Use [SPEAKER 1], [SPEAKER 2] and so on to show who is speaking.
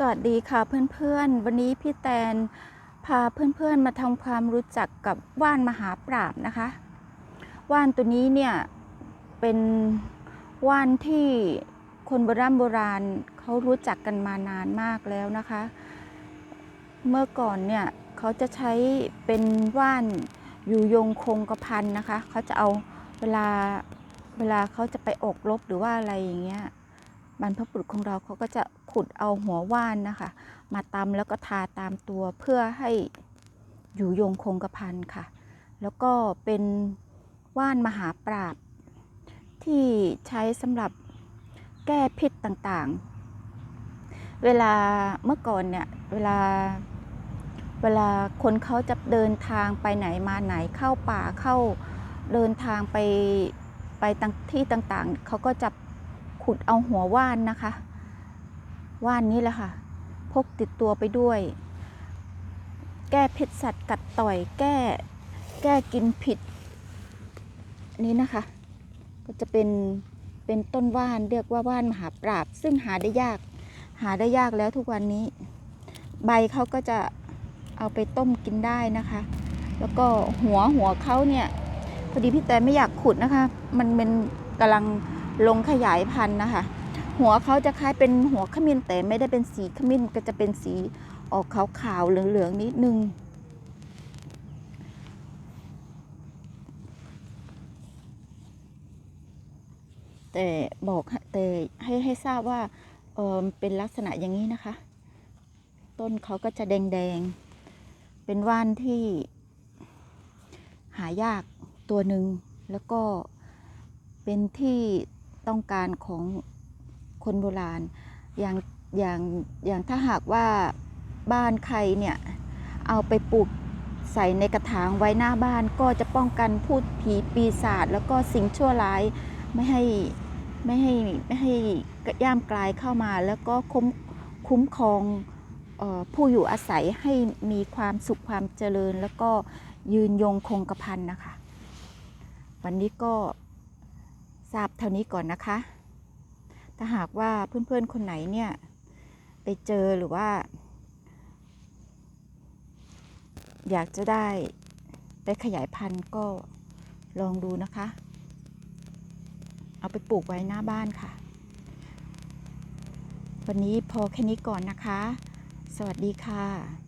[SPEAKER 1] สวัสดีค่ะเพื่อนๆ วันนี้พี่แตนพาเพื่อนๆมาทำความรู้จักกับว่านมหาปราบนะคะ ว่านตัวนี้เนี่ยเป็นว่านที่คนโบราณโบราณเขารู้จักกันมานานมากแล้วนะคะ เมื่อก่อนเนี่ยเขาจะใช้เป็นว่านอยู่ยงคงกระพันนะคะเขาจะเอาเวลาเวลาเขาจะไปอกรบหรือว่าอะไรอย่างเงี้ยบรรพบุรุษของเราเขาก็จะ ขุดเอาหัวว่านนะคะ มาตำแล้วก็ทาตามตัวเพื่อให้อยู่ยงคงกระพันค่ะ แล้วก็เป็นว่านมหาปราบ ที่ใช้สำหรับแก้พิษต่างๆ เวลาเมื่อก่อนเนี่ยเวลาเวลาคนเขาจะเดินทางไปไหนมาไหนเข้าป่าเข้าเดินทางไปไปที่ต่างๆ เขาก็จะขุดเอาหัวว่านนะคะ ว่านนี้แหละค่ะ พกติดตัวไปด้วย แก้พิษสัตว์กัดต่อยแก้ แก้กินผิด นี้นะคะ ก็จะเป็นเป็นต้นว่านเรียกว่าว่านมหาปราบ ซึ่งหาได้ยาก หาได้ยากแล้วทุกวันนี้ ใบเขาก็จะเอาไปต้มกินได้นะคะ แล้วก็หัวหัวเขาเนี่ยพอดีพี่แต่ไม่อยากขุดนะคะ มันเป็นกำลังลงขยายพันธุ์นะคะ หัวเขาจะคล้ายเป็นหัวขมิ้นแต่ไม่ได้เป็นสีขมิ้นก็จะเป็นสีออกขาวๆเหลืองๆนิดนึง แต่บอกแต่ให้ให้ทราบว่าเออเป็นลักษณะอย่างนี้นะคะ ต้นเขาก็จะแดงๆ เป็นว่านที่หายากตัวหนึ่งแล้วก็เป็นที่ต้องการของ คนโบราณ อย่างอย่างอย่างถ้าหากว่าบ้านใครเนี่ยเอาไปปลูกใส่ในกระถางไว้หน้าบ้านก็จะป้องกันพูดผีปีศาจแล้วก็สิ่งชั่วร้ายไม่ให้ไม่ให้ไม่ให้ย่ามกลายเข้ามา แล้วก็คุ้มคุ้มครองออผู้อยู่อาศัยให้มีความสุขความเจริญ แล้วก็ยืนยงคงกระพันนะคะ วันนี้ก็ทราบเท่านี้ก่อนนะคะ ถ้าหากว่าเพื่อนๆคนไหนเนี่ยไปเจอหรือว่า อยากจะได้ไปขยายพันธุ์ก็ลองดูนะคะ เอาไปปลูกไว้หน้าบ้านค่ะ วันนี้พอแค่นี้ก่อนนะคะ สวัสดีค่ะ